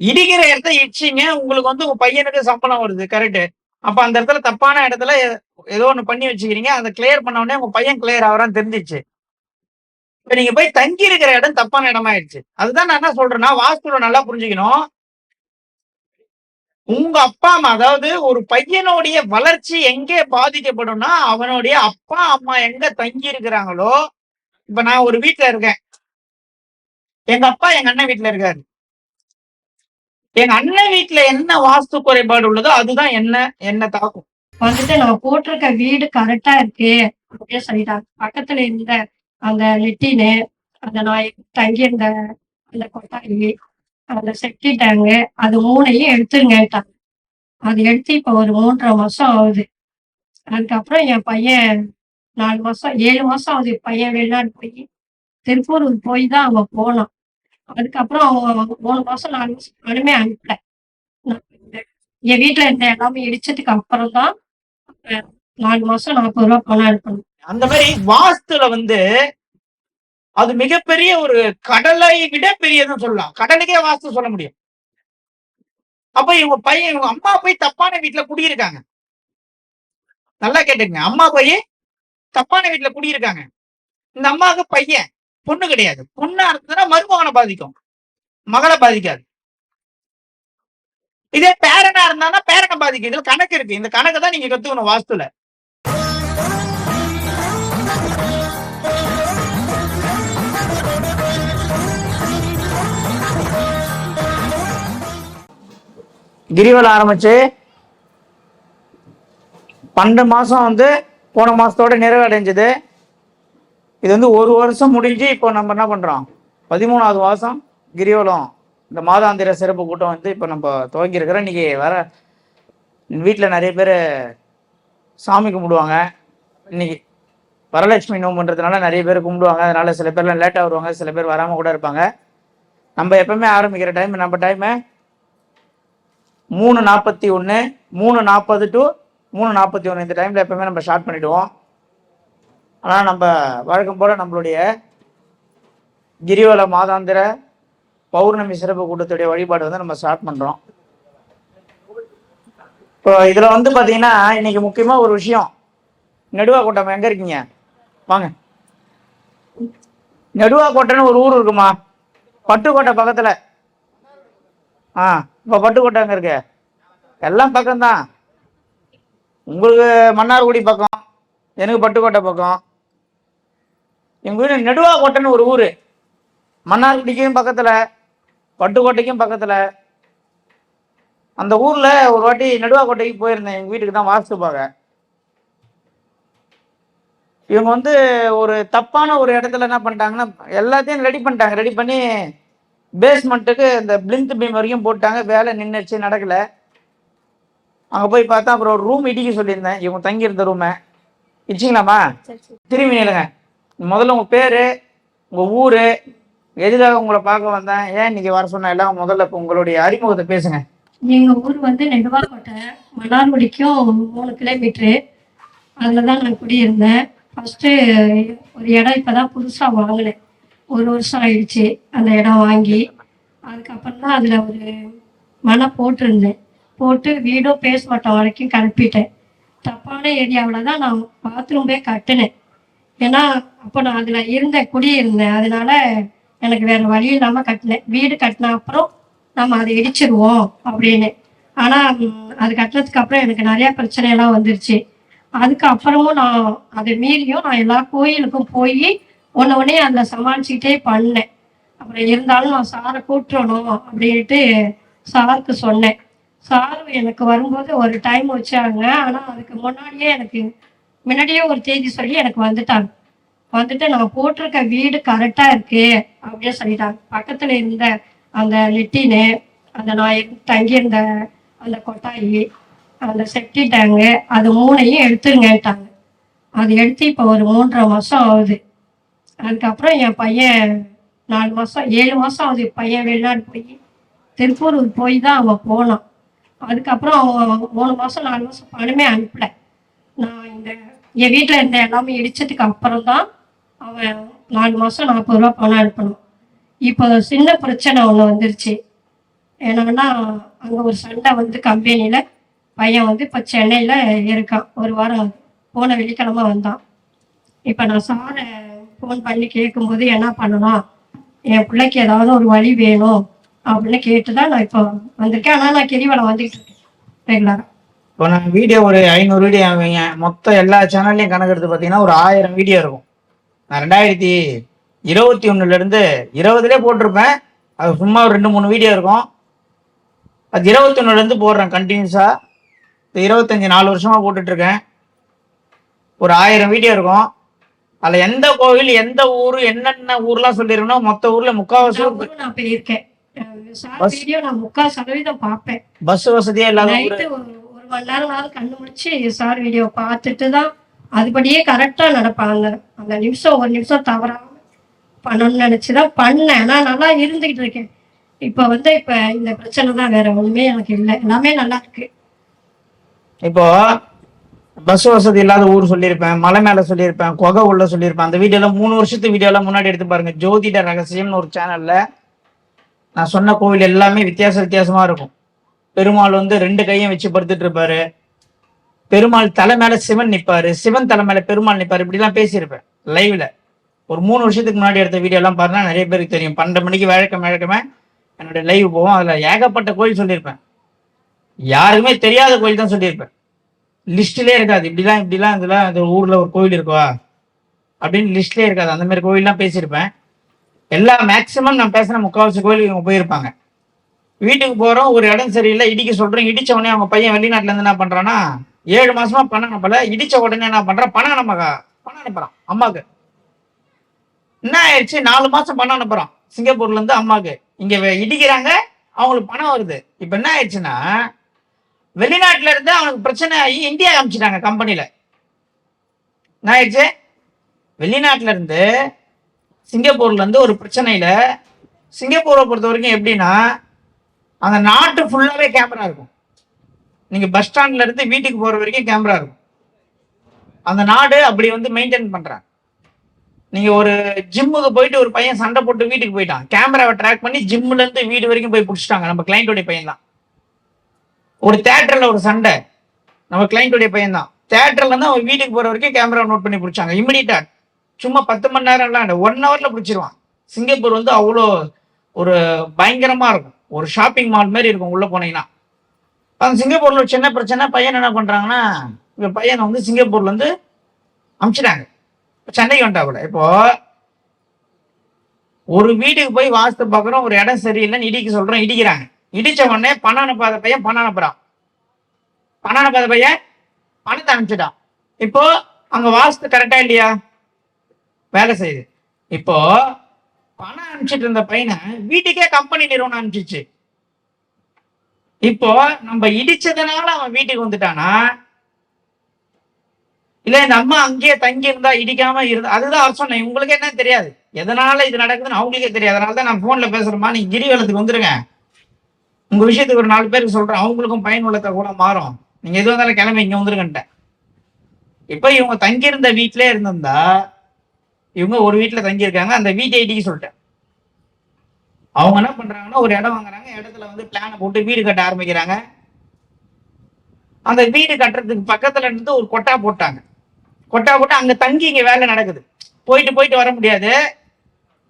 இடிக்கிற இடத்த இடிச்சிங்க உங்களுக்கு வந்து உங்க பையனுக்கு சம்பளம் வருது கரெக்ட் அப்ப அந்த இடத்துல தப்பான இடத்துல ஏதோ ஒண்ணு பண்ணி வச்சுக்கிறீங்க அதை கிளியர் பண்ண உடனே உங்க பையன் கிளியர் ஆகிறான்னு தெரிஞ்சிச்சு. இப்ப நீங்க போய் தங்கி இருக்கிற இடம் தப்பான இடமாயிருச்சு அதுதான் நான் என்ன சொல்றேன்னா வாஸ்துல நல்லா புரிஞ்சுக்கணும். உங்க அப்பா அம்மா அதாவது ஒரு பையனுடைய வளர்ச்சி எங்கே பாதிக்கப்படும்னா அவனுடைய அப்பா அம்மா எங்க தங்கி இருக்கிறாங்களோ இப்ப நான் ஒரு வீட்டுல இருக்கேன். எங்க அப்பா எங்க அண்ணன் வீட்டுல இருக்காரு. எங்க அண்ணன் வீட்டுல என்ன வாஸ்து குறைபாடு உள்ளதோ அதுதான் என்ன என்ன தாக்கும். வந்துட்டு நான் போட்டிருக்க வீடு கரெக்டா இருக்கு அப்படின்னு சொல்லிட்டாங்க. பக்கத்துல இருந்த அந்த லெட்டினு அந்த நாய் தங்கியிருந்த அந்த கொட்டாயி அந்த செப்டி டேங்கு அது மூணையும் எடுத்துருங்கட்டாங்க அது எடுத்து இப்போ ஒரு மூன்றரை மாசம் ஆகுது. அதுக்கப்புறம் என் பையன் நாலு மாசம் ஏழு மாசம் ஆகுது. பையன் வெளிநாடு போய் திருப்பூருக்கு போய் தான் அவன் போனான். அதுக்கப்புறம் மூணு மாசம் நாலு மாசம் நானுமே அனுப்பல என் வீட்டுல இருந்த எல்லாமே இடிச்சதுக்கு அப்புறம் தான் நாலு மாசம் நாற்பது ரூபா பணம் அனுப்பணும். அந்த மாதிரி வாஸ்துல வந்து அது மிகப்பெரிய ஒரு கடலை விட பெரியதுன்னு சொல்லலாம். கடலுக்கே வாஸ்து சொல்ல முடியும். அப்ப இவங்க பையன் இவங்க அம்மா போய் தப்பான வீட்டுல குடியிருக்காங்க. நல்லா கேட்டுங்க அம்மா போய் தப்பான வீட்டுல குடியிருக்காங்க. இந்த அம்மாவுக்கு பையன் பொண்ணு கிடையாது. பொண்ணா இருந்ததுன்னா மருமகனை பாதிக்கும். மகளை பாதிக்காது. இதே பேரனா இருந்தானா பேரனை பாதிக்கும். இதுல கணக்கு இருக்கு. இந்த கணக்கு தான் நீங்க கத்துக்கணும் வாஸ்துல. கிரிவலம் ஆரம்பிச்சு பன்னெண்டு மாசம் வந்து போன மாசத்தோட நிறைவடைஞ்சது. இது வந்து ஒரு வருஷம் முடிஞ்சு இப்போ நம்ம என்ன பண்றோம்? பதிமூணாவது மாதம் கிரிவலம் இந்த மாதாந்திர சிறப்பு கூட்டம் வந்து இப்போ நம்ம துவங்கியிருக்கிறோம். இன்னைக்கு வர வீட்டில் நிறைய பேர் சாமி கும்பிடுவாங்க. இன்னைக்கு வரலட்சுமி நோம்புன்றதுனால நிறைய பேர் கும்பிடுவாங்க. அதனால சில பேர்லாம் லேட்டாக வருவாங்க சில பேர் வராமல் கூட இருப்பாங்க. நம்ம எப்பவுமே ஆரம்பிக்கிற டைம் நம்ம டைமு மூணு நாற்பத்தி ஒன்று மூணு நாற்பது டு மூணு நாற்பத்தி ஒன்று இந்த டைமில் எப்பவுமே நம்ம ஸ்டார்ட் பண்ணிடுவோம். ஆனால் நம்ம வழக்கம் போல் நம்மளுடைய கிரிவல மாதாந்திர பௌர்ணமி சிறப்பு கூட்டத்துடைய வழிபாடு வந்து நம்ம ஸ்டார்ட் பண்ணுறோம் இப்போ இதில் வந்து பார்த்தீங்கன்னா இன்னைக்கு முக்கியமாக ஒரு விஷயம். நெடுவா கோட்டம் எங்கே இருக்கீங்க? வாங்க. நெடுவா கோட்டைன்னு ஒரு ஊர் இருக்குமா? பட்டுக்கோட்டை பக்கத்தில். ஆ இப்போ பட்டுக்கோட்டை அங்கே இருக்கு? எல்லாம் பக்கம்தான். உங்களுக்கு மன்னார்குடி பக்கம் எனக்கு பட்டுக்கோட்டை பக்கம். எங்கள் வீடு நெடுவாக்கோட்டைன்னு ஒரு ஊர். மன்னார்குடிக்கும் பக்கத்தில் பட்டுக்கோட்டைக்கும் பக்கத்தில். அந்த ஊரில் ஒரு வாட்டி நெடுவாக்கோட்டைக்கு போயிருந்தேன். எங்கள் வீட்டுக்கு தான் வாஸ்து பார்க்க இவங்க வந்து ஒரு தப்பான ஒரு இடத்துல என்ன பண்ணிட்டாங்கன்னா எல்லாத்தையும் ரெடி பண்ணிட்டாங்க. ரெடி பண்ணி பேஸ்மெண்ட்டுக்கு இந்த பிளிந்த் பீம் வரைக்கும் போட்டாங்க. வேலை நின்றுச்சு நடக்கல. அங்கே போய் பார்த்தா அப்புறம் ஒரு ரூம் இடிக்க சொல்லியிருந்தேன். இவங்க தங்கியிருந்த ரூமை இடிச்சிங்களாமா திரும்பி நில்லுங்க. முதல்ல உங்கள் பேர் உங்கள் ஊர் எதுக்காக உங்களை பார்க்க வந்தேன் ஏன் இன்னைக்கு வர சொன்ன எல்லாம் முதல்ல இப்போ உங்களுடைய அறிமுகத்தை பேசுங்க. எங்க ஊர் வந்து நெடுவாக்கோட்டை மன்னார்குடிக்கும் மூணு கிலோமீட்டரு அதில் தான் நான் குடியிருந்தேன். ஃபஸ்ட்டு ஒரு இடம் இப்போ தான் புதுசாக வாங்கினேன். ஒரு வருஷம் ஆயிடுச்சு அந்த இடம் வாங்கி. அதுக்கப்புறம் தான் அதில் ஒரு மனை போட்டிருந்தேன். போட்டு வீடும் பேஸ்மட்டம் வரைக்கும் கிளப்பிட்டேன். தப்பான ஏரியாவில் தான் நான் பாத்ரூமே கட்டினேன். ஏன்னா அப்போ நான் அதில் இருந்தேன் குடியிருந்தேன். அதனால எனக்கு வேறு வழி இல்லாமல் கட்டினேன். வீடு கட்டின அப்புறம் நம்ம அதை இடிச்சிருவோம் அப்படின்னு. ஆனால் அது கட்டினதுக்கு அப்புறம் எனக்கு நிறைய பிரச்சனையெல்லாம் வந்துருச்சு. அதுக்கப்புறமும் நான் அதை மீறியும் நான் எல்லா கோயிலுக்கும் போய் ஒன்று ஒன்றே அதில் சமாளிச்சுக்கிட்டே பண்ணேன். அப்புறம் இருந்தாலும் நான் சாரை கூட்டுறணும் அப்படின்ட்டு சாருக்கு சொன்னேன். சார் எனக்கு வரும்போது ஒரு டைம் வச்சாங்க. ஆனால் அதுக்கு முன்னாடியே எனக்கு முன்னாடியே ஒரு தேதி சொல்லி எனக்கு வந்துட்டாங்க. வந்துட்டு நான் போட்டிருக்க வீடு கரெக்டாக இருக்கு அப்படின்னு சொல்லிட்டாங்க. பக்கத்தில் இருந்த அந்த லெட்டினு அந்த நான் தங்கியிருந்த அந்த கொட்டாயி அந்த செப்டி டேங்கு அது மூணையும் எடுத்துருங்கட்டாங்க அது எடுத்து இப்போ ஒரு மூன்றரை மாதம் ஆகுது. அதுக்கப்புறம் என் பையன் நாலு மாதம் ஏழு மாதம் ஆகுது பையன் வெளிநாடு போய். திருப்பூர் போய் தான் அவன் போனான். அதுக்கப்புறம் அவன் மூணு மாதம் நாலு மாதம் பணமே அனுப்பலை. நான் இந்த என் வீட்டில் இருந்த எல்லாமே இடிச்சதுக்கு அப்புறம் தான் அவன் நாலு மாதம் நாற்பது ரூபா பணம் அனுப்பணும். இப்போ சின்ன பிரச்சனை ஒன்று வந்துருச்சு. என்னன்னா அங்கே ஒரு சண்டை வந்து கம்பெனியில் பையன் வந்து இப்போ சென்னையில் இருக்கான். ஒரு வாரம் போன வெள்ளிக்கிழமை வந்தான். இப்போ நான் சாரை ஃபோன் பண்ணி கேட்கும்போது என்ன பண்ணலாம்? என் பிள்ளைக்கு ஏதாவது ஒரு வழி வேணும் அப்படின்னு கேட்டு தான் நான் இப்போ வந்திருக்கேன். ஆனால் நான் கிரிவலம் வந்துக்கிட்டு இருக்கேன். ரெகுலராக இப்போ நான் வீடியோ ஒரு ஐநூறு வீடியோ அவங்க மொத்தம் எல்லா சேனல்லையும் கணக்கு எடுத்து பார்த்தீங்கன்னா ஒரு ஆயிரம் வீடியோ இருக்கும். நான் ரெண்டாயிரத்தி இருபத்தி ஒன்றுலேருந்து இருபதுலேயே போட்டிருப்பேன். அது சும்மா ஒரு ரெண்டு மூணு வீடியோ இருக்கும். அது இருபத்தி ஒன்றுலேருந்து போடுறேன் கண்டினியூஸாக இந்த இருபத்தஞ்சி நாலு வருஷமாக போட்டுட்ருக்கேன். ஒரு ஆயிரம் வீடியோ இருக்கும். அதில் எந்த கோவில் எந்த ஊர் என்னென்ன ஊர்லாம் சொல்லியிருக்கணும் மொத்த ஊரில் முக்கால்வாசி நான் போயிருக்கேன். அஹ் சார் வீடியோ நான் முக்கால் சதவீதம் பார்ப்பேன். பஸ் வசதியே இல்லாத மணி நேரம்னாவது கண்ணு முடிச்சு சார் வீடியோ பார்த்துட்டு தான் அதுபடியே கரெக்டாக நடப்பாங்க. அந்த நிமிஷம் ஒரு நிமிஷம் தவறாம பண்ணணும்னு நினச்சி தான் பண்ணேன். நான் நல்லா இருந்துக்கிட்டு இருக்கேன். இப்போ வந்து இப்போ இந்த பிரச்சனை தான் வேற ஒன்றுமே எனக்கு இல்லை. எல்லாமே நல்லா இருக்கு. இப்போ பஸ் வசதி இல்லாத ஊர் சொல்லியிருப்பேன் மலை மேல சொல்லியிருப்பேன் குகை உள்ள சொல்லியிருப்பேன். அந்த வீடியோலாம் மூணு வருஷத்து வீடியோலாம் முன்னாடி எடுத்து பாருங்க. ஜோதிட ரகசியம்னு ஒரு சேனல்ல நான் சொன்ன கோவில் எல்லாமே வித்தியாச வித்தியாசமா இருக்கும். பெருமாள் வந்து ரெண்டு கையும் வச்சு படுத்துட்டு இருப்பாரு. பெருமாள் தலை மேல சிவன் நிப்பாரு. சிவன் தலை மேல பெருமாள் நிப்பாரு. இப்படிலாம் பேசியிருப்பேன் லைவ்ல ஒரு மூணு வருஷத்துக்கு முன்னாடி எடுத்த வீடியோ எல்லாம் பாருன்னா நிறைய பேருக்கு தெரியும். பன்னெண்டு மணிக்கு வழக்கம் வேழக்கமே என்னுடைய லைவ் போவோம். அதுல ஏகப்பட்ட கோயில் சொல்லியிருப்பேன். யாருக்குமே தெரியாத கோயில் தான் சொல்லியிருப்பேன். லிஸ்ட்லயே இருக்காது. இப்படிலாம் இப்படிலாம் இதெல்லாம் இந்த ஊர்ல ஒரு கோயில் இருக்கா? அப்படின்னு லிஸ்ட்லயே இருக்காது. அந்த மாதிரி கோயில்லாம் பேசியிருப்பேன். எல்லா மேக்சிமம் நான் பேசின முக்கால்வாசி கோயிலுக்கு இவங்க போயிருப்பாங்க. வீட்டுக்கு போறோம் ஒரு இடம் சரியில்லை இடிக்க சொல்றோம் இடிச்ச உடனே அவங்க பையன் வெளிநாட்டுல இருந்து என்ன பண்றான்னா ஏழு மாசமா பணம் அனுப்பல இடிச்ச உடனே என்ன பண்றான் பணம் நம்ம பணம் அனுப்புறான் அம்மாக்கு. என்ன ஆயிடுச்சு? நாலு மாசம் பணம் அனுப்புறான் சிங்கப்பூர்ல இருந்து அம்மாக்கு. இங்க இடிக்கிறாங்க அவங்களுக்கு பணம் வருது. இப்ப என்ன ஆயிடுச்சுன்னா வெளிநாட்டுல இருந்து அவனுக்கு பிரச்சனை ஆகி இந்தியா அனுப்பிச்சிட்டாங்க கம்பெனில. என்ன ஆயிடுச்சு? வெளிநாட்டுல இருந்து சிங்கப்பூர்ல இருந்து ஒரு பிரச்சனையில சிங்கப்பூரை பொறுத்த வரைக்கும் எப்படின்னா அந்த நாட்டு ஃபுல்லாவே கேமரா இருக்கும். நீங்க பஸ் ஸ்டாண்ட்ல இருந்து வீட்டுக்கு போற வரைக்கும் கேமரா இருக்கும். அந்த நாடு அப்படி வந்து மெயின்டைன் பண்றாங்க. நீங்க ஒரு ஜிம்முக்கு போயிட்டு ஒரு பையன் சண்டை போட்டு வீட்டுக்கு போயிட்டான். கேமராவை ட்ராக் பண்ணி ஜிம்ல இருந்து வீடு வரைக்கும் போய் பிடிச்சிட்டாங்க. நம்ம கிளைண்டோடைய பையன் தான் ஒரு தேட்டர்ல ஒரு சண்டை. நம்ம கிளைண்டோடைய பையன் தான் தேட்டர்ல இருந்து அவன் வீட்டுக்கு போற வரைக்கும் கேமரா நோட் பண்ணி பிடிச்சாங்க. இமிடியட்டா சும்மா பத்து மணி நேரம்லாம் இல்லை. ஒன் ஹவர்ல பிடிச்சிருவான். சிங்கப்பூர் வந்து அவ்வளோ ஒரு பயங்கரமா இருக்கும். ஒரு ஷாப்பிங் மால் மாதிரி இருக்கும் உள்ள போனீங்கன்னா. அந்த சிங்கப்பூர்ல ஒரு சின்ன பிரச்சனை பையன் என்ன பண்றாங்கன்னா இந்த பையனை வந்து சிங்கப்பூர்ல இருந்து அமிச்சிட்டாங்க. சென்னைக்கு வந்தா வந்துட்டாப்புல. இப்போ ஒரு வீட்டுக்கு போய் வாஸ்து பார்க்குறோம் ஒரு இடம் சரியில்லைன்னு இடிக்க சொல்றோம் இடிக்கிறாங்க. இடிச்ச உடனே பணம் அனுப்பாத பையன் பணம் அனுப்புறான். பணம் அனுப்பாத பையன் பணத்தை அனுப்பிச்சிட்டான். இப்போ அங்க வாஸ்து கரெக்டா இல்லையா? வேலை செய்யுது. இப்போ பணம் அனுப்பிச்சிட்டு இருந்த பையனை வீட்டுக்கே கம்பெனி நிறுவனம் அனுப்பிச்சிச்சு. இப்போ நம்ம இடிச்சதுனால அவன் வீட்டுக்கு வந்துட்டானா? இல்ல இந்த அம்மா அங்கேயே தங்கி இருந்தா இடிக்காம இருந்தா அதுதான் அவர் சொன்னேன். உங்களுக்கு என்ன தெரியாது? எதனால இது நடக்குதுன்னு அவங்களுக்கே தெரியாது. அதனால தான் நான் போன்ல பேசுறேமா நீ கிரிவலத்துக்கு வந்துருங்க. உங்க விஷயத்துக்கு ஒரு நாலு பேருக்கு சொல்றேன். அவங்களுக்கும் பயனுள்ள கூட மாறும். நீங்க எது வந்தாலும் கிளம்பி இங்க வந்துருங்கன்ட்டேன். இப்ப இவங்க தங்கியிருந்த வீட்டிலே இருந்திருந்தா இவங்க ஒரு வீட்டுல தங்கியிருக்காங்க. அந்த வீட்டை இடிக்க சொல்லிட்டேன். அவங்க என்ன பண்றாங்கன்னா ஒரு இடம் வாங்குறாங்க. இடத்துல வந்து பிளானை போட்டு வீடு கட்ட ஆரம்பிக்கிறாங்க. அந்த வீடு கட்டுறதுக்கு பக்கத்துல இருந்து ஒரு கொட்டா போட்டாங்க. கொட்டா போட்டு அங்க தங்கி இங்க வேலை நடக்குது. போயிட்டு போயிட்டு வர முடியாது.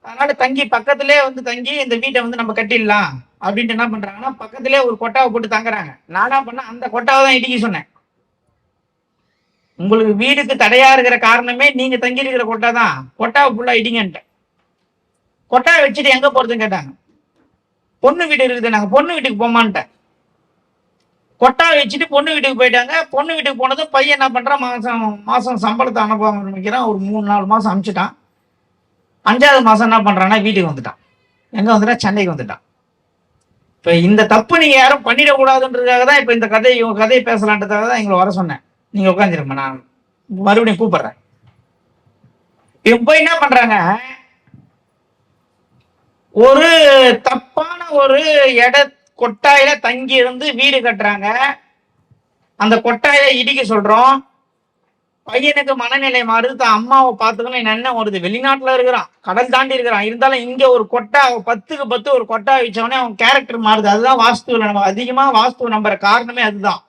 அதனால தங்கி பக்கத்திலே வந்து தங்கி இந்த வீட்டை வந்து நம்ம கட்டிடலாம். அப்படின்ட்டு என்ன பண்றாங்கன்னா பக்கத்திலே ஒரு கொட்டாவை போட்டு தங்குறாங்க. நானா பண்ண அந்த கொட்டாவை தான் இடிக்க சொன்னேன். உங்களுக்கு வீடுக்கு தடையா இருக்கிற காரணமே நீங்க தங்கி இருக்கிற கொட்டா தான். கொட்டாவை ஃபுல்லா இடிங்கன்ட்டேன் கொட்டாவை வச்சுட்டு எங்க போறதுன்னு கேட்டாங்க. பொண்ணு வீடு இருக்குது நாங்க பொண்ணு வீட்டுக்கு போமான்ட்டேன் கொட்டா வச்சுட்டு பொண்ணு வீட்டுக்கு போயிட்டாங்க. பொண்ணு வீட்டுக்கு போனதும் பையன் என்ன பண்றான்? மாசம் மாசம் சம்பளத்தை அனுப்ப ஆரம்பிக்கிறான். ஒரு மூணு நாலு மாசம் அனுப்பிச்சிட்டான். அஞ்சாவது மாசம் என்ன பண்றான்னா வீட்டுக்கு வந்துட்டான். எங்க வந்துட்டான் சென்னைக்கு வந்துட்டான். இப்ப இந்த தப்பு நீங்க யாரும் பண்ணிடக்கூடாதுன்றதுக்காக தான் இப்ப இந்த கதையை இவங்க கதையை பேசலான்றதுக்காக தான் எங்களை வர சொன்னேன். நீங்க உட்காந்துருங்க நான் மறுபடியும் கூப்பிடுறேன். இவங்க போய் என்ன பண்றாங்க? ஒரு தப்பான ஒரு இட கொட்டாயில தங்கி இருந்து வீடு கட்டுறாங்க. அந்த கொட்டாயை இடிக்க சொல்றோம். பையனுக்கு மனநிலை மாறுது தான் அம்மாவை பார்த்துக்கணும். என்ன வருது? வெளிநாட்டுல இருக்கிறான். கடல் தாண்டி இருக்கிறான். இருந்தாலும் இங்க ஒரு கொட்டா பத்துக்கு பத்து ஒரு கொட்டா வச்சவொடனே அவன் கேரக்டர் மாறுது. அதுதான் வாஸ்துவில் நம்ம அதிகமா வாஸ்து நம்புற காரணமே அதுதான்.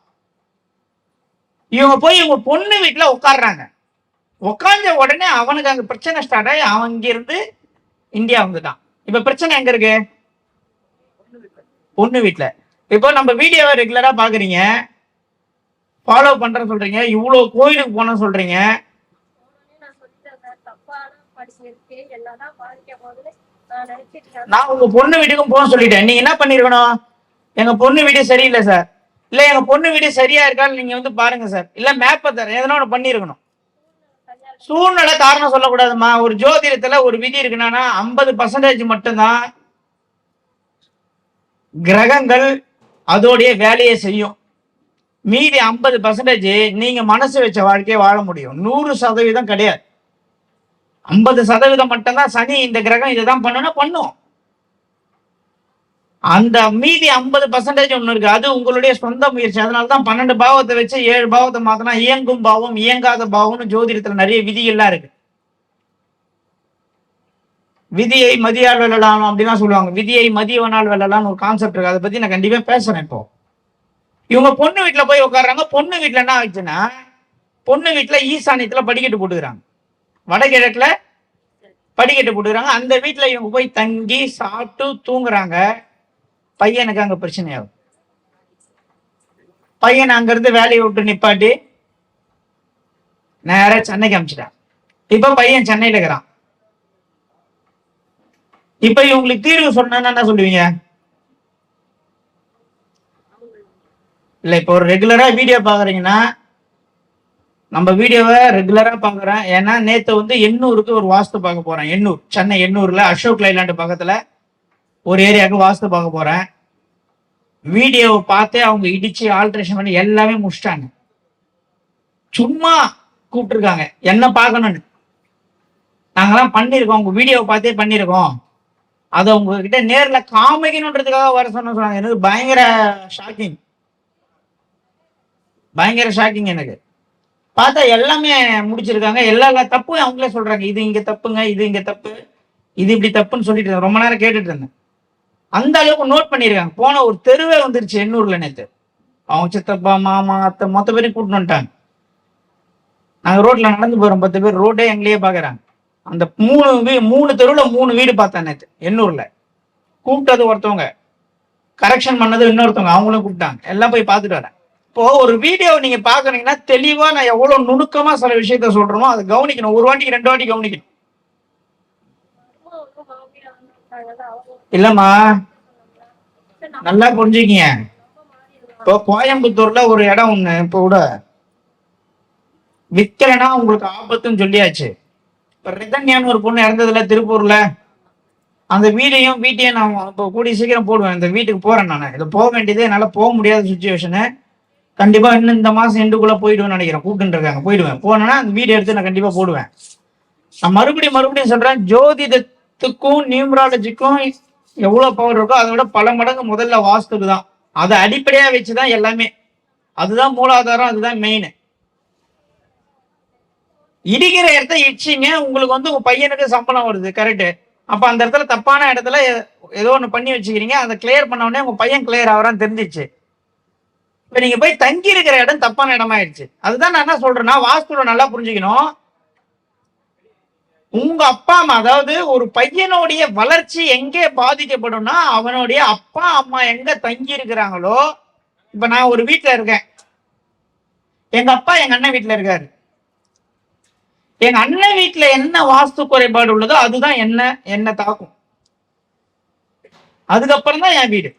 இவங்க போய் இவங்க பொண்ணு வீட்டுல உட்காடுறாங்க உட்காந்த உடனே அவனுக்கு அங்க பிரச்சனை ஸ்டார்ட் ஆகி அவன் இங்க இருந்து இந்தியா வந்துட்டான். இப்ப பிரச்சனை எங்க இருக்கு? பொண்ணு வீட்டுல. இப்போ நம்ம வீடியோவை ரெகுலரா பாக்குறீங்க. ஃபாலோ பண்றேன்னு சொல்றீங்க. இவ்வளவு கோயிலுக்கு போன சொல்றீங்க. நான் நான் உங்க பொண்ணு வீட்டுக்கும் போக சொல்லிட்டேன். நீங்க என்ன பண்ணிருக்கணும்? எங்க பொண்ணு வீடு சரியில்லை சார். இல்ல எங்க பொண்ணு வீடு சரியா இருக்கான்னு நீங்க வந்து பாருங்க சார். இல்ல மேப்பை தரேன் எதனா ஒண்ணு பண்ணிருக்கணும். சூழ்நிலை காரணம் சொல்லக்கூடாதும்மா ஒரு ஜோதிடத்துல ஒரு விதி இருக்குன்னா ஐம்பது பர்சன்டேஜ் மட்டும்தான் கிரகங்கள் அதோடைய வேலையை செய்யும். மீதி ஐம்பது பர்சன்டேஜ் நீங்க மனசு வச்ச வாழ்க்கையை வாழ முடியும். நூறு சதவீதம் கிடையாது. ஐம்பது சதவீதம் மட்டும்தான் சனி இந்த கிரகம் இதுதான் பண்ணுன்னா பண்ணும். அந்த மீதி ஐம்பது பர்சன்டேஜ் ஒன்று இருக்கு. அது உங்களுடைய சொந்த முயற்சி. அதனால தான் பன்னெண்டு பாவத்தை வச்சு ஏழு பாவத்தை மாத்தினா இயங்கும் பாவம் இயங்காத பாவம்னு ஜோதிடத்துல நிறைய விதிகள்லாம் இருக்கு. விதியை மதியால் வெல்லலாம் அப்படின்னா சொல்லுவாங்க. விதியை மதியவனால் வெல்லலாம்னு ஒரு கான்செப்ட் இருக்கு. அதை பத்தி நான் கண்டிப்பா பேசுறேன் இப்போ. இவங்க பொண்ணு வீட்டுல போய் உட்காடுறாங்க பொண்ணு வீட்டுல என்ன ஆச்சுன்னா பொண்ணு வீட்டுல ஈசானியத்துல படிக்கட்டு போட்டுக்கிறாங்க. வடகிழக்குல படிக்கட்டு போட்டுக்கிறாங்க. அந்த வீட்டுல இவங்க போய் தங்கி சாப்பிட்டு தூங்குறாங்க. பையனுக்கு அங்க பிரச்சனையாகும். பையன் அங்கிருந்து வேலையை விட்டு நிப்பாட்டி நேரா சென்னைக்கு அமிச்சிட்டான். இப்ப பையன் சென்னையில இருக்கிறான். இப்ப இவங்களுக்கு தீர்வு சொன்னா என்ன சொல்லுவீங்க? இல்ல இப்போ ஒரு ரெகுலரா வீடியோ பாக்குறீங்கன்னா நம்ம வீடியோவை ரெகுலரா பாக்குறேன். ஏன்னா நேத்து வந்து எண்ணூருக்கு ஒரு வாஸ்து பார்க்க போறேன். எண்ணூர் சென்னை எண்ணூர்ல அசோக் லைலாண்டு பக்கத்துல ஒரு ஏரியாவுக்கு வாஸ்து பார்க்க போறேன். வீடியோவை பார்த்தே அவங்க இடிச்சு ஆல்ட்ரேஷன் பண்ணி எல்லாமே முடிச்சிட்டாங்க. சும்மா கூப்பிட்டுருக்காங்க. என்ன பார்க்கணும்னு. நாங்கெல்லாம் பண்ணியிருக்கோம். உங்க வீடியோவை பார்த்தே பண்ணியிருக்கோம். அதை உங்ககிட்ட நேரில் காமிக்கணுன்றதுக்காக வர சொன்ன சொன்னாங்க. எனக்கு பயங்கர ஷாக்கிங் பயங்கர ஷாக்கிங் எனக்கு. பார்த்தா எல்லாமே முடிச்சிருக்காங்க. எல்லா எல்லா தப்பும் அவங்களே சொல்றாங்க. இது இங்க தப்புங்க இது இங்க தப்பு இது இப்படி தப்புன்னு சொல்லிட்டு இருந்தேன் ரொம்ப நேரம் கேட்டுட்டு இருந்தேன். அந்த அளவுக்கு நோட் பண்ணியிருக்காங்க போன ஒரு தெருவே வந்துருச்சு எண்ணூர்ல நேற்று அவங்க சித்தப்பா மாமா அத்தை மொத்த பேரையும் கூட்டிட்டு வந்துட்டாங்க. நாங்கள் ரோட்ல நடந்து போறோம். பத்து பேர் ரோட்டே எங்களையே பாக்குறாங்க. அந்த மூணு வீ மூணு தெருவில் மூணு வீடு பார்த்தேன் நேற்று எண்ணூர்ல. கூப்பிட்டது ஒருத்தவங்க. கரெக்ஷன் பண்ணது இன்னொருத்தவங்க. அவங்களும் கூப்பிட்டாங்க. எல்லாம் போய் பார்த்துட்டு வரேன். இப்போ ஒரு வீடியோ நீங்க பாக்குறீங்கன்னா தெளிவா நான் எவ்வளவு நுணுக்கமா சில விஷயத்த சொல்றோமோ அதை கவனிக்கணும். ஒரு வாட்டிக்கு ரெண்டு வாட்டி கவனிக்கணும் அம்மா வந்து மாமியார் வந்தாங்கல்ல, அவங்க இல்லம்மா. நல்லா புரிஞ்சுக்கிங்க. இப்போ கோயம்புத்தூர்ல ஒரு இடம் ஒண்ணு இப்போ கூட. விற்கலைன்னா உங்களுக்கு ஆபத்துன்னு சொல்லியாச்சு. இப்ப ரிதன்யான்னு ஒரு பொண்ணு இறந்ததுல திருப்பூர்ல. அந்த வீடையும் வீட்டையும் நான் இப்போ கூடிய சீக்கிரம் போடுவேன். இந்த வீட்டுக்கு போறேன் நான். இது போக வேண்டியது என்னால போக முடியாத சுச்சுவேஷனு கண்டிப்பா இன்னும் இந்த மாசம் எண்டுக்குள்ள போயிடுவேன்னு நினைக்கிறேன். கூப்பிட்டு இருக்காங்க. போயிடுவேன். போனேன்னா அந்த வீடு எடுத்து நான் கண்டிப்பா போடுவேன். நான் மறுபடியும் மறுபடியும் சொல்றேன் வாஸ்துக்கும் நியூமராலஜிக்கும் எவ்வளவு பவர் இருக்கோ அதை விட பல மடங்கு முதல்ல வாஸ்துக்கு தான். அதை அடிப்படையா வச்சுதான் எல்லாமே. அதுதான் மூலாதாரம் அதுதான் மெயின் இடிக்கிற இடத்த இடிச்சிங்க உங்களுக்கு வந்து உங்க பையனுக்கு சம்பளம் வருது கரெக்டு அப்ப அந்த இடத்துல தப்பான இடத்துல ஏதோ ஒண்ணு பண்ணி வச்சுக்கிறீங்க அதை கிளியர் பண்ண உடனே உங்க பையன் கிளியர் ஆகிறான்னு தெரிஞ்சிச்சு. இப்ப நீங்க போய் தங்கி இருக்கிற இடம் தப்பான இடமாயிடுச்சு அதுதான் நான் என்ன சொல்றேன்னா வாஸ்துல நல்லா புரிஞ்சுக்கணும். உங்க அப்பா அம்மா அதாவது ஒரு பையனுடைய வளர்ச்சி எங்கே பாதிக்கப்படும்னா அவனுடைய அப்பா அம்மா எங்க தங்கி இருக்கிறாங்களோ இப்ப நான் ஒரு வீட்டுல இருக்கேன். எங்க அப்பா எங்க அண்ணன் வீட்டுல இருக்காரு. எங்க அண்ணன் வீட்டுல என்ன வாஸ்து குறைபாடு உள்ளதோ அதுதான் என்ன என்ன தாக்கும். அதுக்கப்புறம் தான் என் வீடு.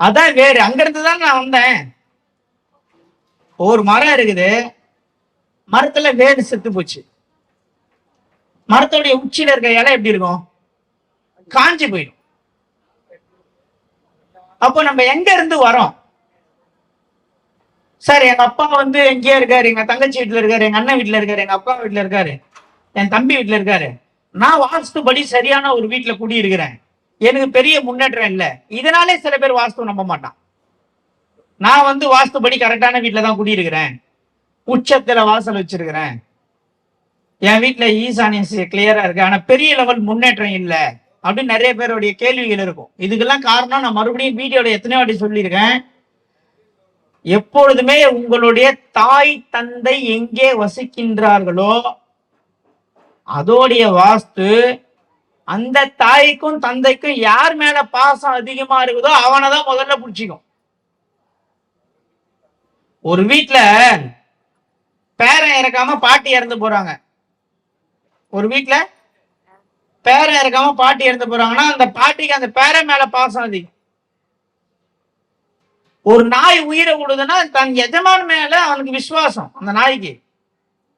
அதான் வேறு. அங்கிருந்து தான் நான் வந்தேன். ஒரு மரம் இருக்குது. மரத்துல வேடு செத்து போச்சு. மரத்தோடைய உச்சியில இருக்க இலை எப்படி இருக்கும்? காஞ்சி போயிடும். அப்போ நம்ம எங்க இருந்து வரோம்? சார் எங்க அப்பா வந்து எங்கேயே இருக்காரு எங்க தங்கச்சி வீட்டுல இருக்காரு எங்க அண்ணன் வீட்டுல இருக்காரு எங்க அப்பா வீட்டுல இருக்காரு என் தம்பி வீட்டுல இருக்காரு. நான் வாஸ்துபடி சரியான ஒரு வீட்டுல குடியிருக்கிறேன். எனக்கு பெரிய முன்னேற்றம் இல்லை. இதனாலே சில பேர் வாஸ்து நம்ப மாட்டான். நான் வந்து வாஸ்துபடி கரெக்டான வீட்டுல தான் குடியிருக்கிறேன். உச்சத்துல வாசல் வச்சிருக்கிறேன். என் வீட்டுல ஈசானியன்ஸ் கிளியரா இருக்கு. ஆனா பெரிய லெவல் முன்னேற்றம் இல்ல. அப்படின்னு நிறைய பேருடைய கேள்விகள் இருக்கும். இதுக்கெல்லாம் காரணம் நான் மறுபடியும் வீடியோல எத்தனையோ வாட்டி சொல்லியிருக்கேன். எப்பொழுதுமே உங்களுடைய தாய் தந்தை எங்கே வசிக்கின்றார்களோ அதோடைய வாஸ்து அந்த தாய்க்கும் தந்தைக்கும் யார் மேல பாசம் அதிகமா இருக்குதோ அவனை தான் முதல்ல பிடிச்சிக்கும். ஒரு வீட்டுல பேரன் இறக்காம பாட்டி இறந்து போறாங்க. ஒரு வீட்டுல பேரை இறக்காம பாட்டி இறந்து போறாங்கன்னா அந்த பாட்டிக்கு அந்த பேரை மேல பாசம் அதிகம். ஒரு நாய் உயிரை விடுதுன்னா தன் எஜமான் மேல அவனுக்கு விசுவாசம் அந்த நாய்க்கு.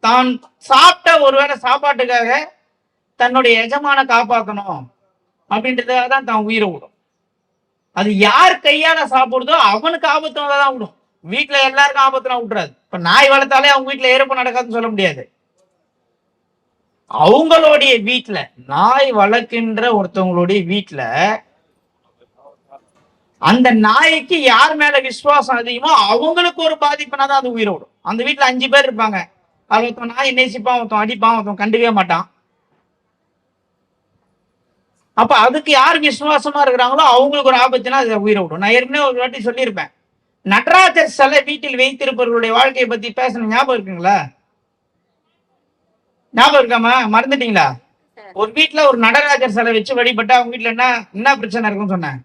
தான் சாப்பிட்ட ஒருவேளை சாப்பாட்டுக்காக தன்னுடைய எஜமான காப்பாற்றணும் அப்படின்றதுக்காக தான் தான் உயிரை விடும். அது யார் கையால சாப்பிடுதோ அவனுக்கு ஆபத்து தான் விடும். வீட்டுல எல்லாருக்கும் ஆபத்துலாம் விட்டுறாது. இப்ப நாய் வளர்த்தாலே அவங்க வீட்டுல இறப்பு நடக்காதுன்னு சொல்ல முடியாது. அவங்களுடைய வீட்டுல நாய் வளர்க்கின்ற ஒருத்தவங்களுடைய வீட்டுல அந்த நாய்க்கு யார் மேல விசுவாசம் அதிகமோ அவங்களுக்கு ஒரு பாதிப்புனா தான் அது உயிரை விடும். அந்த வீட்டுல அஞ்சு பேர் இருப்பாங்க. அது ஒருத்தன் நாய் நேசிப்பான் ஒருத்தன் அடிப்பான் ஒருத்தன் கண்டுக்கவே மாட்டான். அப்ப அதுக்கு யார் விசுவாசமா இருக்கிறாங்களோ அவங்களுக்கு ஒரு ஆபத்துனா அது உயிரை விடும். நான் ஏற்கனவே ஒரு வாட்டி சொல்லியிருப்பேன். நடராஜர் சிலை வீட்டில் வைத்திருப்பவர்களுடைய வாழ்க்கையை பத்தி பேசணும் ஞாபகம் இருக்குங்களா? ஞாபகம் இருக்காமா? மறந்துட்டீங்களா? ஒரு வீட்ல ஒரு நடராஜர் சிலை வச்சு வழிபட்டா அவங்க வீட்ல என்ன என்ன பிரச்சனை இருக்கும்னு சொன்னேன்.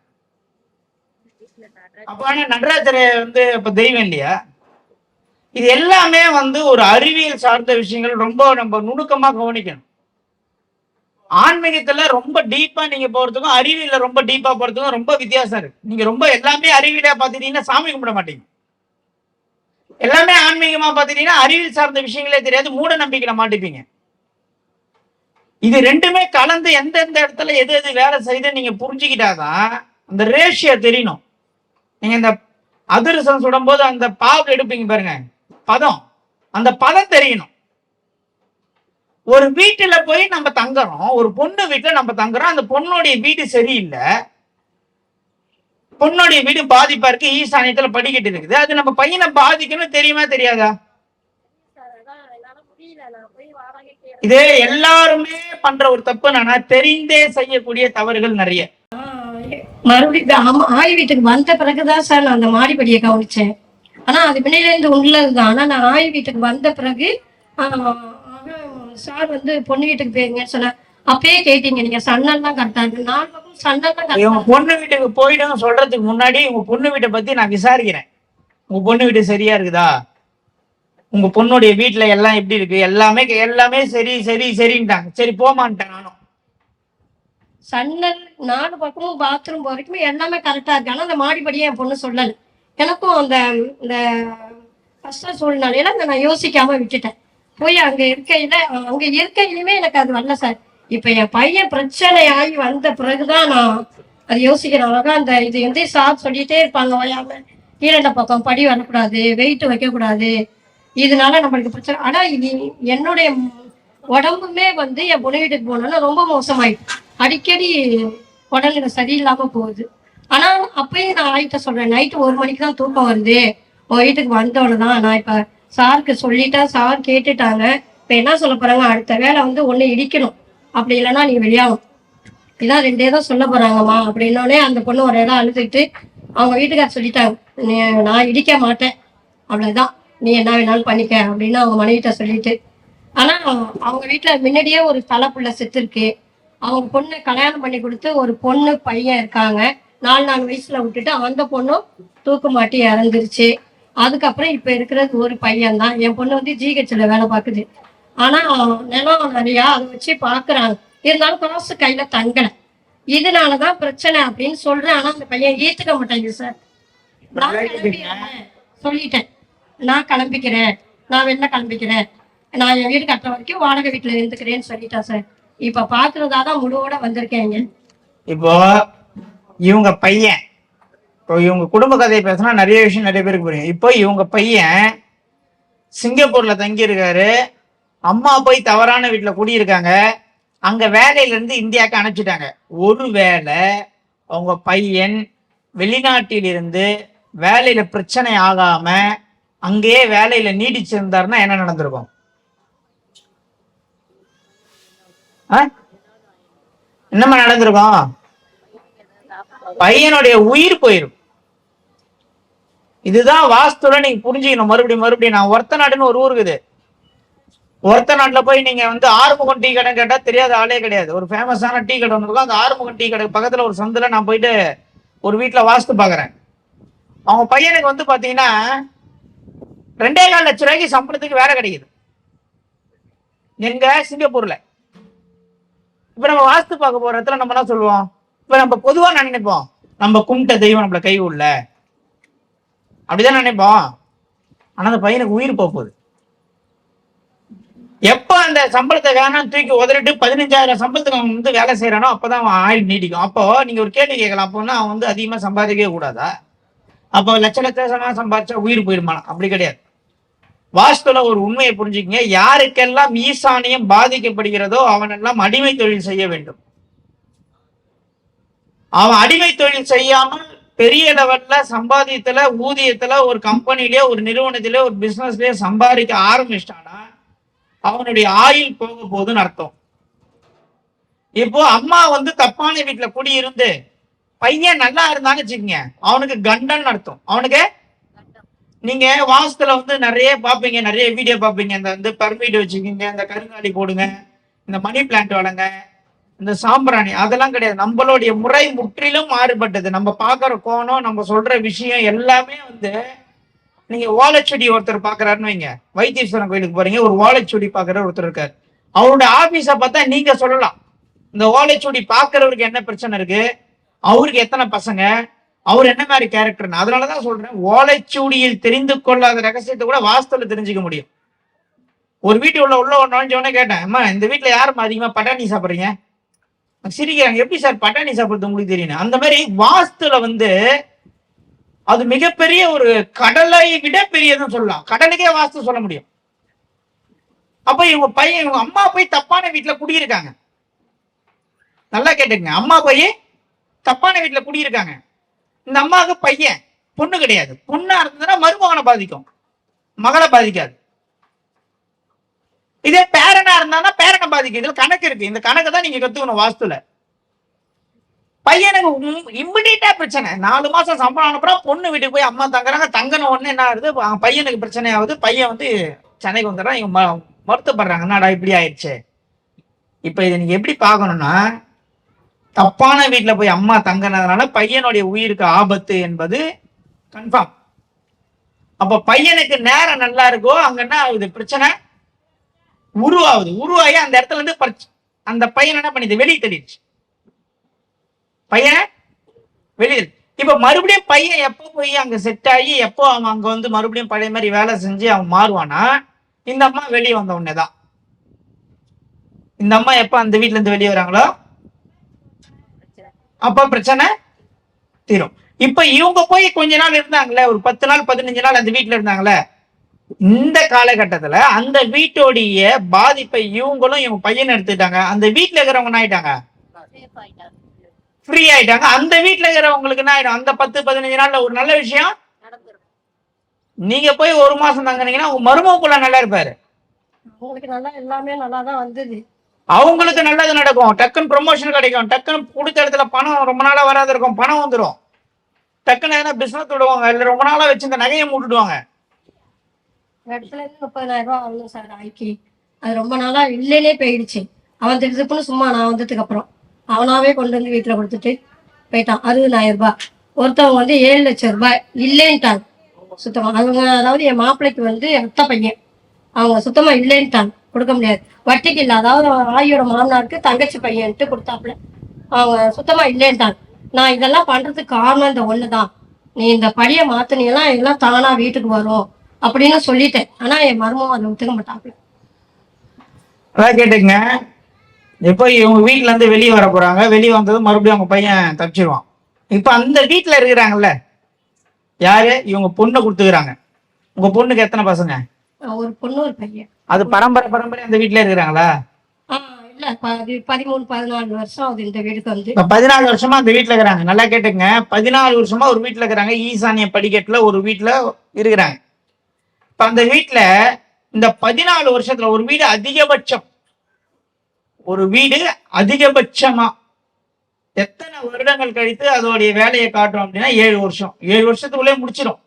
அப்ப ஆனா நடராஜர் வந்து இப்ப தெய்வம் இல்லையா? இது எல்லாமே வந்து ஒரு அறிவியல் சார்ந்த விஷயங்கள் ரொம்ப நம்ம நுணுக்கமா கவனிக்கணும். ஆன்மீகத்துல ரொம்ப டீப்பா நீங்க போறதுக்கும் அறிவியல்ல ரொம்ப டீப்பா போறதுக்கும் ரொம்ப வித்தியாசம் இருக்கு. நீங்க ரொம்ப எல்லாமே அறிவியலா பாத்துட்டீங்கன்னா சாமி கும்பிட மாட்டீங்க. எல்லாமே ஆன்மீகமா பாத்துட்டீங்கன்னா அறிவியல் சார்ந்த விஷயங்களே தெரியாது. மூட நம்பிக்கையில மாட்டிப்பீங்க. இது ரெண்டுமே கலந்து எந்தெந்த இடத்துல எது எது வேலை செய்யுது நீங்க புரிஞ்சுக்கிட்டாதான் அந்த ரேஷியோ தெரியணும் நீங்க இந்த அதிரசம் சுடும்போது அந்த பாவு எடுப்பீங்க பாருங்க. பதம். அந்த பதம் தெரியணும். ஒரு வீட்டுல போய் நம்ம தங்குறோம். ஒரு பொண்ணு வீட்டுல நம்ம தங்குறோம். அந்த பொண்ணுடைய வீடு சரியில்லை. பொண்ணுடைய வீடு பாதிப்பா இருக்கு. ஈசானியத்துல படிக்கட்டு இருக்குது. அது நம்ம பையனை பாதிக்கணும் தெரியுமா தெரியாதா? இதே எல்லாருமே பண்ற ஒரு தப்பு என்னன்னா தெரிந்தே செய்யக்கூடிய தவறுகள் நிறைய. மறுபடியும் ஆய் வீட்டுக்கு வந்த பிறகுதான் சார் நான் அந்த மாடிப்படியை கவனிச்சேன். ஆனா அது பின்னில இருந்து உள்ளதுதான். ஆனா நான் ஆய் வீட்டுக்கு வந்த பிறகு சார் வந்து பொண்ணு வீட்டுக்கு போயிருங்கன்னு சொன்ன அப்பயே கேட்டீங்க நீங்க. சன்னல்லாம் கரெக்டா இருக்கு. நாலு பக்கம் சன்னல்லாம் இவங்க கரெக்டா பொண்ணு வீட்டுக்கு போயிடும் சொல்றதுக்கு முன்னாடி உங்க பொண்ணு வீட்டை பத்தி நான் விசாரிக்கிறேன். உங்க பொண்ணு வீடு சரியா இருக்குதா? உங்க பொண்ணுடைய வீட்டுல எல்லாம் எப்படி இருக்கு? எல்லாமே எல்லாமே சரி சரி சரின்ட்டாங்க. சரி போமான்ட்டேன் நானும். சன்னல் நாலு பக்கமும் பாத்ரூம் வரைக்கும் எல்லாமே கரெக்டா இருக்கு. ஆனா அந்த மாடிப்படியை என் பொண்ணு சொல்லல. எனக்கும் அந்த இந்த கஷ்ட சூழ்நிலையில அதை நான் யோசிக்காம விட்டுட்டேன். போய் அங்க இருக்கையில அங்க இருக்கையிலுமே எனக்கு அது வரல சார். இப்ப என் பையன் பிரச்சனை ஆகி வந்த பிறகுதான் நான் அது யோசிக்கிறவங்க அந்த இது வந்து சார் சொல்லிட்டே இருப்பாங்க. ஓயாம கீழே பக்கம் படி வரக்கூடாது வெயிட் வைக்கக்கூடாது. இதனால நம்மளுக்கு பிரச்சனை. ஆனா இது என்னுடைய உடம்புமே வந்து என் புனையீட்டுக்கு வீட்டுக்கு போனோன்னா ரொம்ப மோசமாயிட்டு. அடிக்கடி உடல்நிலை சரியில்லாம போகுது. ஆனா அப்பயும் நான் ஆயிட்ட சொல்றேன். நைட்டு ஒரு மணிக்கு தான் தூக்கம் வருது. உன் வீட்டுக்கு வந்தோன்னு தான் நான் இப்ப சாருக்கு சொல்லிட்டேன் சார் கேட்டுட்டாங்க. இப்ப என்ன சொல்ல போறாங்க? அடுத்த வேலை வந்து ஒண்ணு இடிக்கணும். அப்படி இல்லைன்னா நீ வெளியாகும். இதான் ரெண்டே தான் சொல்ல போறாங்கம்மா. அப்படின்னோடனே அந்த பொண்ணு ஒரு இடம் அழுதுட்டு அவங்க வீட்டுக்கார சொல்லிட்டாங்க "நீ- நான் இடிக்க மாட்டேன். அவ்வளவுதான். நீ என்ன வேணாலும் பண்ணிக்க அப்படின்னு அவங்க மனைவிட்ட சொல்லிட்டு. ஆனா அவங்க வீட்டுல முன்னாடியே ஒரு தலை புள்ள செத்து இருக்கு. அவங்க பொண்ணு கல்யாணம் பண்ணி கொடுத்து ஒரு பொண்ணு பையன் இருக்காங்க. நாலு நாலு வயசுல விட்டுட்டு அந்த பொண்ணும் தூக்கு மாட்டி இறந்துருச்சு. அதுக்கப்புறம் இப்ப இருக்கிறது ஒரு பையன் தான் என் பொண்ணு வந்து ஜிஹெச்ல வேலை பார்க்குது. ஆனா நிலம் நிறையா அதை வச்சு பாக்குறாங்க இருந்தாலும் காசு கையில தங்கல. இதனாலதான் பிரச்சனை அப்படின்னு சொல்றேன். ஆனா அந்த பையன் ஏத்துக்க மாட்டேங்குது சார். நான். சொல்லிட்டேன். நான் கிளம்பிக்கிறேன். நான் வெளில கிளம்பிக்கிறேன். நான் என் வீடு கட்டுற வரைக்கும் வாடகை வீட்டில் இருந்துக்கிறேன்னு சொல்லிட்டேன் சார். இப்போ பார்க்குறதா தான் முழுவோட வந்திருக்கேங்க. இப்போ இவங்க பையன் இப்போ இவங்க குடும்ப கதையை பேசினா நிறைய விஷயம் நிறைய பேருக்கு புரியும். இப்போ இவங்க பையன் சிங்கப்பூர்ல தங்கியிருக்காரு. அம்மா போய் தவறான வீட்டில் குடியிருக்காங்க. அங்க வேலையிலிருந்து இந்தியாவுக்கு அனுப்பிச்சிட்டாங்க. ஒருவேளை அவங்க பையன் வெளிநாட்டில் இருந்து வேலையில பிரச்சனை ஆகாம அங்கேயே வேலையில நீடிச்சிருந்தாருன்னா என்ன நடந்திருக்கும்? ஆ? என்னம்மா நடந்திருக்கும்? பையனுடைய உயிர் போயிரும். இதுதான் வாஸ்துல நீங்க புரிஞ்சுக்கணும். மறுபடியும் மறுபடியும் நான் ஒருத்த நாடுன்னு ஒரு ஊர் இருக்குது. ஒருத்த நாட்டுல போய் நீங்க வந்து ஆறுமுகம் டீ கடை கேட்டா தெரியாத ஆளே கிடையாது. ஒரு ஃபேமஸான டீ கடை ஒன்று இருக்கும். அந்த ஆறுமுகம் டீ கடை பக்கத்துல ஒரு சந்தில நான் போயிட்டு ஒரு வீட்டுல வாஸ்து பாக்குறேன். அவங்க பையனுக்கு வந்து பாத்தீங்கன்னா ரெண்டே கால் லட்ச ரூபாய்க்கு சம்பளத்துக்கு வேலை கிடைக்குது. எங்க? சிங்கப்பூர்ல. இப்ப நம்ம வாஸ்து பார்க்க போற இடத்துல நம்ம என்ன சொல்லுவோம்? இப்ப நம்ம பொதுவா நினைப்போம்? நம்ம கும்பிட்ட தெய்வம் நம்மள கை உள்ள அப்படிதான் நினைப்போம். ஆனா அந்த பையனுக்கு உயிர் போகுது. எப்ப அந்த சம்பளத்தை வேணாம் தூக்கி உதறிட்டு பதினஞ்சாயிரம் சம்பளத்துக்கு அவன் வந்து வேலை செய்யறானோ அப்பதான் அவன் ஆயில் நீடிக்கும். அப்போ நீங்க ஒரு கேள்வி கேட்கலாம். அப்போன்னா அவன் வந்து அதிகமா சம்பாதிக்கவே கூடாதா? அப்போ லட்ச லட்சமா சம்பாதிச்சா உயிர் போயிருமா அப்படி கிடையாது. வாஸ்துல ஒரு உண்மையை புரிஞ்சுக்கங்க. யாருக்கெல்லாம் ஈசானியம் பாதிக்கப்படுகிறதோ அவனெல்லாம் அடிமை தொழில் செய்ய வேண்டும். அவன் அடிமை தொழில் செய்யாமல் பெரிய லெவல்ல சம்பாதியத்துல ஊதியத்துல ஒரு கம்பெனிலயோ ஒரு நிறுவனத்திலயோ ஒரு பிசினஸ்லயோ சம்பாதிக்க ஆரம்பிச்சிட்டானா அவனுடைய ஆயுள் போக போகுதுன்னு அர்த்தம். இப்போ அம்மா வந்து தப்பான வீட்டுல குடியிருந்து பையன் நல்லா இருந்தான்னு வச்சுக்கோங்க. அவனுக்கு கண்டன் அர்த்தம். அவனுக்கு நீங்க வாசத்துல வந்து நிறைய பாப்பீங்க நிறைய வீடியோ பாப்பீங்க இந்த வந்து பர்மிட் வச்சுக்கோங்க இந்த கருங்காலி போடுங்க இந்த மணி பிளான்ட் வளங்க இந்த சாம்பிராணி அதெல்லாம் கிடையாது. நம்மளுடைய முறை முற்றிலும் மாறுபட்டது. நம்ம பார்க்குற கோணம் நம்ம சொல்ற விஷயம் எல்லாமே வந்து நீங்க ஓலைச்சுடி ஒருத்தர் பாக்குறாருன்னு வைங்க. வைத்தீஸ்வரன் கோயிலுக்கு போறீங்க ஒரு ஓலைச்சுடி பாக்குற ஒருத்தர் இருக்காரு. அவருடைய ஆபீஸ பார்த்தா நீங்க சொல்லலாம். இந்த ஓலைச்சுடி பாக்குறவருக்கு என்ன பிரச்சனை இருக்கு? அவருக்கு எத்தனை பசங்க? அவர் என்ன மாதிரி கேரக்டர்னு அதனாலதான் சொல்றேன் ஓலைச்சூடியில் தெரிந்து கொள்ளாத ரகசியத்தை கூட வாஸ்துல தெரிஞ்சுக்க முடியும். ஒரு வீட்டு உள்ள உள்ள ஒரு கேட்டேன் அம்மா இந்த வீட்டுல யாரும்மா அதிகமா பட்டாணி சாப்பிடுறீங்க? சிரிக்கிறாங்க எப்படி சார் பட்டாணி சாப்பிடுறது உங்களுக்கு தெரியும் அந்த மாதிரி வாஸ்துல வந்து அது மிகப்பெரிய ஒரு கடலை விட பெரியதுன்னு சொல்லலாம். கடலுக்கே வாஸ்து சொல்ல முடியும். அப்ப இவங்க பையன் இவங்க அம்மா போய் தப்பான வீட்டுல குடியிருக்காங்க. நல்லா கேட்டுங்க அம்மா போய் தப்பான வீட்டுல குடியிருக்காங்க. இந்த அம்மாவுக்கு பையன் பொண்ணு கிடையாது. பொண்ணா இருந்ததுன்னா மருமகனை பாதிக்கும். மகளை பாதிக்காது. இதே பேரனா இருந்தா பேரனை பாதிக்கும். இதுல கணக்கு இருக்கு. இந்த கணக்கு தான் நீங்க கத்துக்கணும் வாஸ்துல. பையனுக்கு இம்மிடியட்டா பிரச்சனை. நாலு மாசம் சம்பளம் அனுப்புறோம் பொண்ணு வீட்டுக்கு போய் அம்மா தங்குறாங்க. தங்கின உடனே என்ன ஆகுது? பையனுக்கு பிரச்சனை ஆகுது பையன் வந்து சென்னைக்கு வந்துடுறான். இவங்க ம- என்னடா இப்படி ஆயிடுச்சு? இப்ப இதை நீங்க எப்படி பார்க்கணும்னா தப்பான வீட்டுல போய் அம்மா தங்கினதுனால பையனுடைய உயிருக்கு ஆபத்து என்பது கன்ஃபார்ம் அப்ப பையனுக்கு நேரம் நல்லா இருக்கோ அங்க என்ன ஆகுது? பிரச்சனை? உருவாகுது. உருவாகி அந்த இடத்துல இருந்து அந்த பையன் என்ன பண்ணிது? வெளியே தள்ளிடுச்சு பையன் வெளியே இப்ப மறுபடியும் பையன் எப்போ போய் அங்க செட் ஆகி எப்போ அவன் அங்க வந்து மறுபடியும் பழைய மாதிரி வேலை செஞ்சு அவன் மாறுவானா இந்த அம்மா வெளியே வந்த உடனேதான். இந்த அம்மா எப்ப அந்த வீட்டிலேருந்து இருந்து வெளியே வராங்களோ அப்ப பிரச்சனை தீரும். இப்ப இவங்க போய் கொஞ்ச நாள் இருந்தாங்களே ஒரு பத்து நாள் பதினஞ்சு நாள் அந்த வீட்ல இருந்தாங்களே இந்த காலகட்டத்துல அந்த வீட்டோடைய பாதிப்பை இவங்களும் இவங்க பையன் எடுத்துட்டாங்க அந்த வீட்ல இருக்கிறவங்க ஆயிட்டாங்க? ஃப்ரீ ஆயிட்டாங்க. அந்த வீட்ல இருக்கிறவங்களுக்கு என்ன ஆயிடும்? அந்த பத்து பதினஞ்சு நாள்ல ஒரு நல்ல விஷயம் நீங்க போய் ஒரு மாசம் தங்குனீங்கன்னா உங்க மருமகுள்ள நல்லா இருப்பாரு. அவங்களுக்கு நல்லா எல்லாமே நல்லா தான் வந்தது. அவங்களுக்கு நல்லது நடக்கும். டக்குன்னு ப்ரொமோஷன் கிடைக்கும். டக்குன்னு கொடுத்த இடத்துல பணம் ரொம்ப நாளாக வராது இருக்கும். பணம் வந்துடும் டக்குன்னு எதனா பிஸ்னஸ் விடுவாங்க. இல்லை ரொம்ப நாளாக வச்சு இந்த நகையை மூட்டுடுவாங்க. இடத்துல இருந்து முப்பதாயிரம் சார் ஆக்கி அது ரொம்ப நாளா இல்லைன்னே போயிடுச்சு. அவன் திருப்பணும் சும்மா நான் வந்ததுக்கு அப்புறம். அவனாவே கொண்டு வந்து வீட்டில் கொடுத்துட்டு போயிட்டான். அறுபதாயிரம் ரூபாய். ஒருத்தவங்க வந்து ஏழு லட்சம் ரூபாய் இல்லைன்ட்டாங்க. சுத்தமாக அவங்க அதாவது என் மாப்பிள்ளைக்கு வந்து அத்தை பையன். அவங்க சுத்தமாக இல்லைன்ட்டாங்க. கொடுக்க முடியாது. வட்டிக்கு இல்லை. அதாவது ஆயோட மாமனாருக்கு தங்கச்சி பையன்ட்டு கொடுத்தாப்புல. அவங்க சுத்தமா இல்லைன்ட்டாங்க. நான் இதெல்லாம் பண்றதுக்கு காரணம் இந்த ஒண்ணுதான். நீ இந்த படியை மாத்தினீங்கன்னா எல்லாம் தானா வீட்டுக்கு வரும் அப்படின்னு சொல்லிட்டேன். ஆனா என் மருமம் அதை ஒத்துக்க மாட்டாப்புல. அதான் கேட்டுங்க. இப்போ இவங்க வீட்ல இருந்து வெளியே வர போறாங்க. வெளியே வந்தது மறுபடியும் அவங்க பையன் தப்பிச்சிருவான். இப்போ அந்த வீட்டில் இருக்கிறாங்கல்ல யாரு? இவங்க பொண்ணை கொடுத்துக்கிறாங்க. உங்க பொண்ணுக்கு எத்தனை பசங்க? ஒரு பொண்ணு ஒரு பையன். அது பரம்பரை பரம்பரை அந்த வீட்ல இருக்கிறாங்களா? இல்ல பதி- பதிமூணு பதினாலு வருஷம் ஆகுது இந்த வீட்டுக்கு வந்து. பதினாலு வருஷமா அந்த வீட்ல இருக்கிறாங்க. நல்லா கேட்டுங்க பதினாலு வருஷமா ஒரு வீட்ல இருக்கிறாங்க. ஈசானிய படிக்கட்டுல ஒரு வீட்ல இருக்கிறாங்க. இப்ப அந்த வீட்டுல இந்த பதினாலு வருஷத்துல ஒரு வீடு அதிகபட்சம். ஒரு வீடு அதிகபட்சமா. எத்தனை வருடங்கள் கழித்து அதோடைய வேலையை காட்டும் அப்படின்னா ஏழு வருஷம். ஏழு வருஷத்துக்குள்ளே முடிச்சிடும்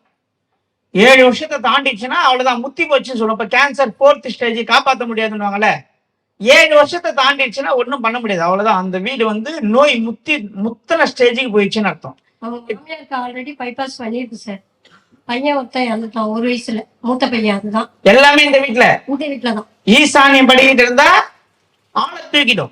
ஏழு வருஷத்தை தாண்டிச்சுன்னா அவ்வளவுதான். முத்தி போச்சுன்னு சொல்லுவோம். இப்ப கேன்சர் ஃபோர்த் ஸ்டேஜ் காப்பாற்ற முடியாதுன்னுவாங்கல்ல. ஏழு வருஷத்தை தாண்டிடுச்சுன்னா ஒன்றும் பண்ண முடியாது. அவ்வளவுதான். அந்த வீடு வந்து நோய் முத்தி முத்தன ஸ்டேஜுக்கு போயிடுச்சுன்னு அர்த்தம். ஆல்ரெடி பைபாஸ் பண்ணியிருக்கு சார் பையன் ஒருத்தன் இறந்துட்டான் ஒரு வயசுல. மூத்த பையன் அதுதான். எல்லாமே இந்த வீட்டுல இந்த வீட்டில் தான் ஈசானியம் படிக்கிட்டு இருந்தா ஆளை தூக்கிடும்.